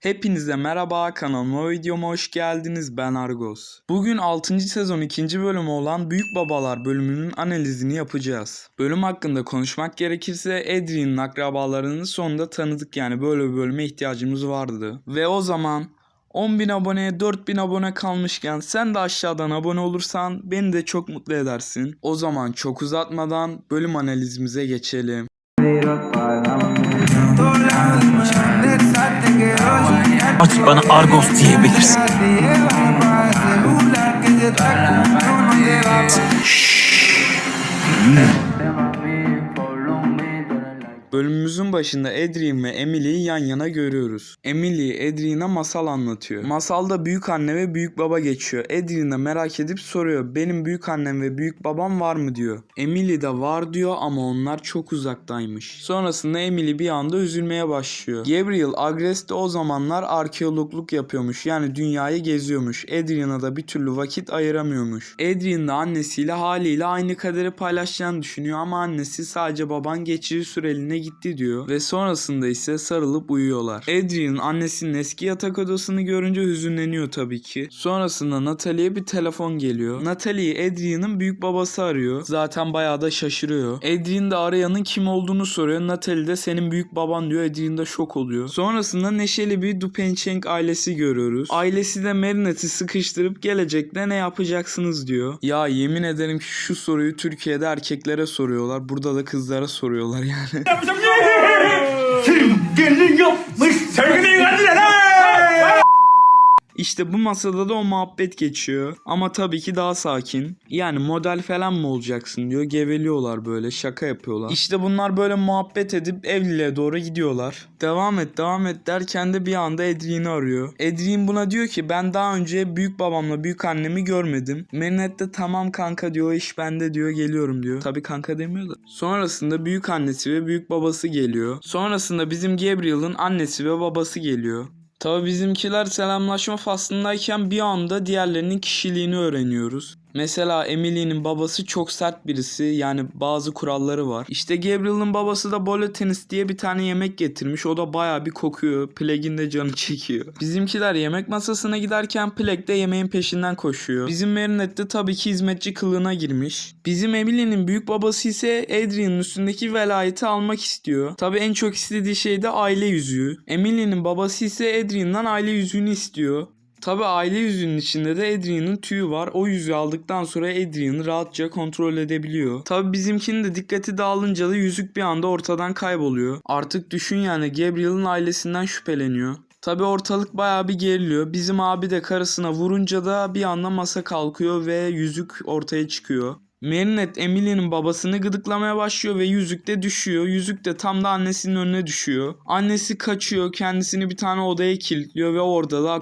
Hepinize merhaba kanalıma videoma hoş geldiniz ben Argos. Bugün 6. sezon 2. bölümü olan Büyük Babalar bölümünün analizini yapacağız. Bölüm hakkında konuşmak gerekirse Adrian'ın akrabalarını sonunda tanıdık yani böyle bir bölüme ihtiyacımız vardı. Ve o zaman 10.000 aboneye 4.000 abone kalmışken sen de aşağıdan abone olursan beni de çok mutlu edersin. O zaman çok uzatmadan bölüm analizimize geçelim. Artık bana Argos diyebilirsin. Bölümümüzün başında Adrien ve Emily'yi yan yana görüyoruz. Emily Adrien'e masal anlatıyor. Masalda büyük anne ve büyük baba geçiyor. Adrien de merak edip soruyor. Benim büyük annem ve büyük babam var mı diyor. Emily de var diyor ama onlar çok uzaktaymış. Sonrasında Emily bir anda üzülmeye başlıyor. Gabriel Agres de o zamanlar arkeologluk yapıyormuş. Yani dünyayı geziyormuş. Adrian'a da bir türlü vakit ayıramıyormuş. Adrian de annesiyle haliyle aynı kaderi paylaşacağını düşünüyor ama annesi sadece baban geçici süreliğine gitti diyor ve sonrasında ise sarılıp uyuyorlar. Adrian annesinin eski yatak odasını görünce hüzünleniyor tabii ki. Sonrasında Natalie'ye bir telefon geliyor. Natalie Adrian'ın büyük babası arıyor. Zaten bayağı da şaşırıyor. Adrian da arayanın kim olduğunu soruyor. Natalie de senin büyük baban diyor. Adrian da şok oluyor. Sonrasında neşeli bir Dupencheng ailesi görüyoruz. Ailesi de Marinette'i sıkıştırıp gelecekte ne yapacaksınız diyor. Ya yemin ederim ki şu soruyu Türkiye'de erkeklere soruyorlar. Burada da kızlara soruyorlar yani. 김정민! 김길이 형! 세근이 아니잖아! İşte bu masada da o muhabbet geçiyor. Ama tabii ki daha sakin. Yani model falan mı olacaksın diyor. Geveliyorlar böyle şaka yapıyorlar. İşte bunlar böyle muhabbet edip evliliğe doğru gidiyorlar. Devam et devam et derken de bir anda Adrian'ı arıyor. Adrian buna diyor ki ben daha önce büyük babamla büyük annemi görmedim. Merinet de tamam kanka diyor iş bende diyor geliyorum diyor. Tabii kanka demiyor da. Sonrasında büyük annesi ve büyük babası geliyor. Sonrasında bizim Gabriel'ın annesi ve babası geliyor. Tabi bizimkiler selamlaşma faslındayken bir anda diğerlerinin kişiliğini öğreniyoruz. Mesela Emily'nin babası çok sert birisi yani bazı kuralları var. İşte Gabriel'ın babası da bolotenis diye bir tane yemek getirmiş. O da baya bir kokuyor. Plague'in de canı çekiyor. Bizimkiler yemek masasına giderken Plague de yemeğin peşinden koşuyor. Bizim Marinette de tabii ki hizmetçi kılığına girmiş. Bizim Emily'nin büyük babası ise Adrian'ın üstündeki velayeti almak istiyor. Tabii en çok istediği şey de aile yüzüğü. Emily'nin babası ise Adrian'dan aile yüzüğünü istiyor. Tabi aile yüzüğünün içinde de Adrian'ın tüyü var. O yüzüğü aldıktan sonra Adrian'ı rahatça kontrol edebiliyor. Tabi bizimkinin de dikkati dağılınca da yüzük bir anda ortadan kayboluyor. Artık düşün yani Gabriel'ın ailesinden şüpheleniyor. Tabi ortalık bayağı bir geriliyor. Bizim abi de karısına vurunca da bir anda masa kalkıyor ve yüzük ortaya çıkıyor. Marinette Emily'nin babasını gıdıklamaya başlıyor ve yüzük de düşüyor. Yüzük de tam da annesinin önüne düşüyor. Annesi kaçıyor, kendisini bir tane odaya kilitliyor ve orada da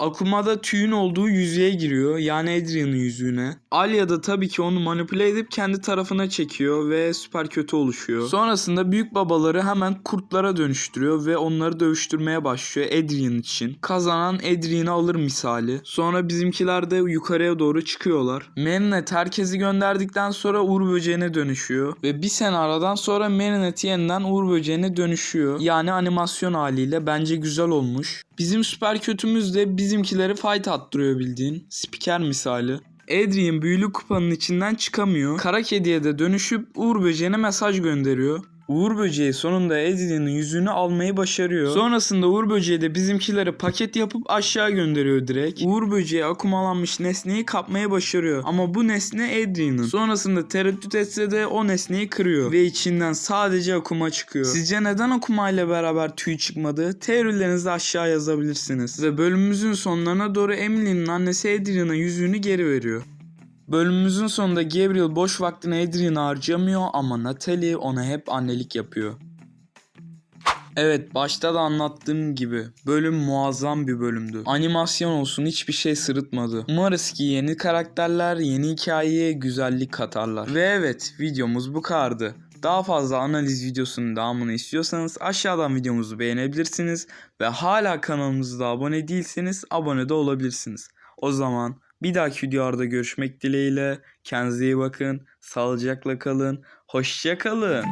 Akuma da tüyün olduğu yüzüğe giriyor. Yani Adrian'ın yüzüğüne. Alya da tabii ki onu manipüle edip kendi tarafına çekiyor ve süper kötü oluşuyor. Sonrasında büyük babaları hemen kurtlara dönüştürüyor ve onları dövüştürmeye başlıyor Adrian için. Kazanan Adrian'ı alır misali. Sonra bizimkiler de yukarıya doğru çıkıyorlar. Marinette herkesi gönderdikten sonra Uğur böceğine dönüşüyor. Ve bir sene aradan sonra Marinette yeniden Uğur böceğine dönüşüyor. Yani animasyon haliyle bence güzel olmuş. Bizim süper kötümüz de bizimkileri fight attırıyor bildiğin. Spiker misali. Adrian büyülü kupanın içinden çıkamıyor. Kara kediye de dönüşüp Uğur böceğine mesaj gönderiyor. Uğur böceği sonunda Adrian'ın yüzüğünü almayı başarıyor. Sonrasında Uğur böceği de bizimkileri paket yapıp aşağı gönderiyor direkt. Uğur böceği akumalanmış nesneyi kapmaya başarıyor. Ama bu nesne Adrian'ın. Sonrasında tereddüt etse de o nesneyi kırıyor. Ve içinden sadece akuma çıkıyor. Sizce neden akuma ile beraber tüy çıkmadı? Teorilerinizi aşağı yazabilirsiniz. Ve bölümümüzün sonlarına doğru Emily'nin annesi Adrian'a yüzüğünü geri veriyor. Bölümümüzün sonunda Gabriel boş vaktini Adrian'a harcamıyor ama Natalie ona hep annelik yapıyor. Evet başta da anlattığım gibi bölüm muazzam bir bölümdü. Animasyon olsun hiçbir şey sırıtmadı. Umarız ki yeni karakterler yeni hikayeye güzellik katarlar. Ve evet videomuz bu kadardı. Daha fazla analiz videosunun devamını istiyorsanız aşağıdan videomuzu beğenebilirsiniz ve hala kanalımıza abone değilseniz abone de olabilirsiniz. O zaman bir dahaki videolarda görüşmek dileğiyle. Kendinize iyi bakın. Sağlıcakla kalın. Hoşça kalın.